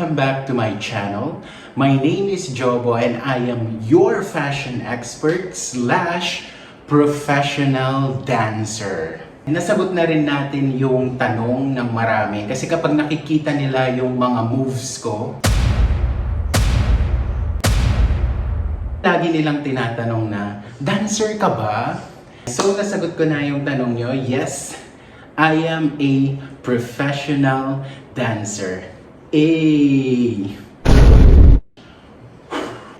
Welcome back to my channel. My name is Jobo and I am your fashion expert slash professional dancer. Nasagot na rin natin yung tanong ng marami kasi kapag nakikita nila yung mga moves ko, lagi nilang tinatanong na, dancer ka ba? So, nasagot ko na yung tanong nyo, yes, I am a professional dancer. A.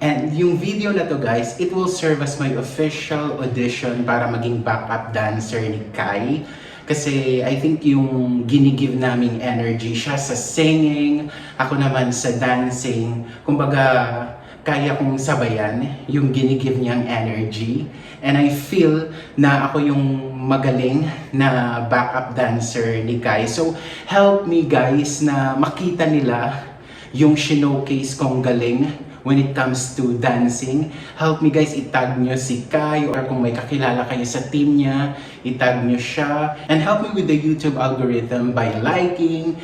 And yung video na to guys, it will serve as my official audition para maging backup dancer ni Kai. Kasi I think yung ginigive naming energy siya sa singing, ako naman sa dancing. Kumbaga, kaya kong sabayan yung ginigive niyang energy. And I feel na ako yung magaling na backup dancer ni Kai. So, help me guys na makita nila yung showcase kong galing when it comes to dancing. Help me guys, itag nyo si Kai or kung may kakilala kayo sa team niya, itag nyo siya. And help me with the YouTube algorithm by liking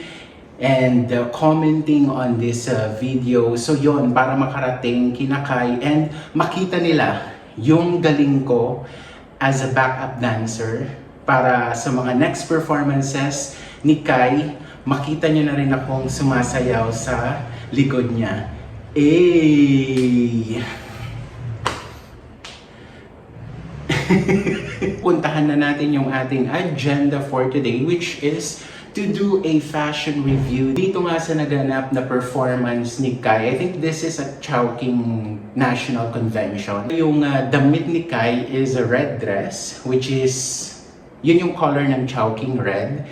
and uh, commenting on this uh, video. So yon para makarating kina Kai and makita nila yung galing ko as a backup dancer para sa mga next performances ni Kai, makita nyo na rin akong sumasayaw sa likod niya. Eh! Puntahan na natin yung ating agenda for today which is to do a fashion review. Dito nga sa naganap na performance ni Kai, I think this is a Chowking National Convention. Yung uh, damit ni Kai is a red dress, which is, yun yung color ng Chowking red.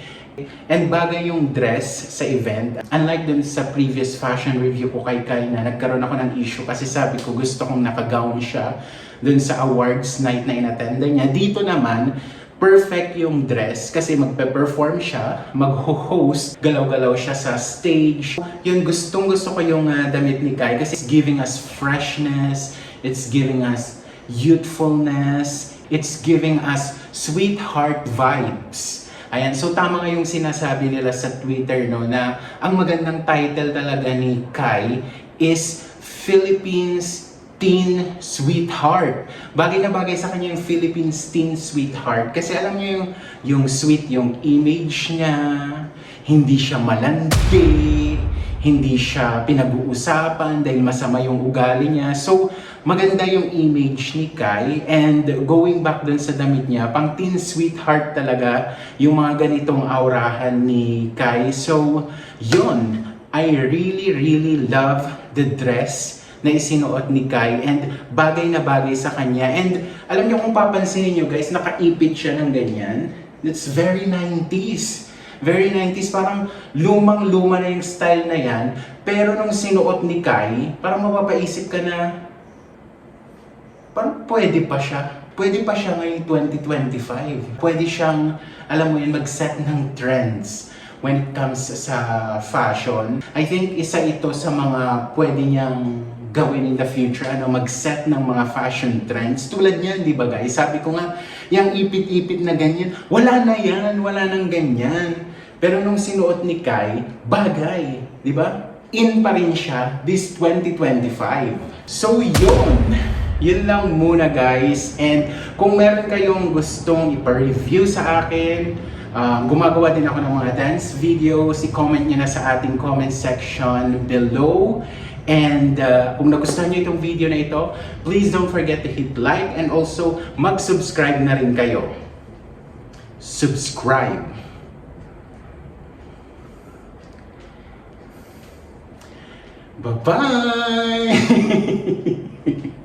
And bagay yung dress sa event. Unlike dun sa previous fashion review ko kay Kai na nagkaroon ako ng issue kasi sabi ko gusto kong nakagown siya dun sa awards night na inattenda niya. Dito naman, perfect yung dress kasi magpe-perform siya, mag-host, galaw-galaw siya sa stage. Yun, gustong gusto ko yung uh, damit ni Kai kasi it's giving us freshness, it's giving us youthfulness, it's giving us sweetheart vibes. Ayan, so tama nga yung sinasabi nila sa Twitter no na ang magandang title talaga ni Kai is Philippines Teen Sweetheart. Bagay na bagay sa kanya yung Philippines Teen Sweetheart kasi alam niyo yung yung sweet yung image niya, hindi siya malandi, hindi siya pinag-uusapan dahil masama yung ugali niya. So, maganda yung image ni Kai and going back dun sa damit niya, pang teen sweetheart talaga yung mga ganitong aurahan ni Kai. So, yun, I really, really love the dress na isinuot ni Kai and bagay na bagay sa kanya. And alam niyo kung papansinin niyo guys, nakaipit siya ng ganyan. It's very 90s. Very 90s, parang lumang-luma na yung style na yan. Pero nung sinuot ni Kai, parang mapapaisip ka na, parang pwede pa siya. Pwede pa siya ngayong 2025. Pwede siyang, alam mo yun, mag-set ng trends when it comes sa fashion. I think isa ito sa mga pwede niyang gawin in the future, ano, mag-set ng mga fashion trends. Tulad niyan, di ba guys? Sabi ko nga, yung ipit-ipit na ganyan, wala na yan, wala nang ganyan. Pero nung sinuot ni Kai, bagay, di ba? In pa rin siya this 2025. So yun, yun lang muna guys. And kung meron kayong gustong ipa-review sa akin, uh, gumagawa din ako ng mga dance videos, i-comment nyo na sa ating comment section below. And uh, kung nagustuhan nyo itong video na ito, please don't forget to hit like and also mag-subscribe na rin kayo. Subscribe. Bye-bye!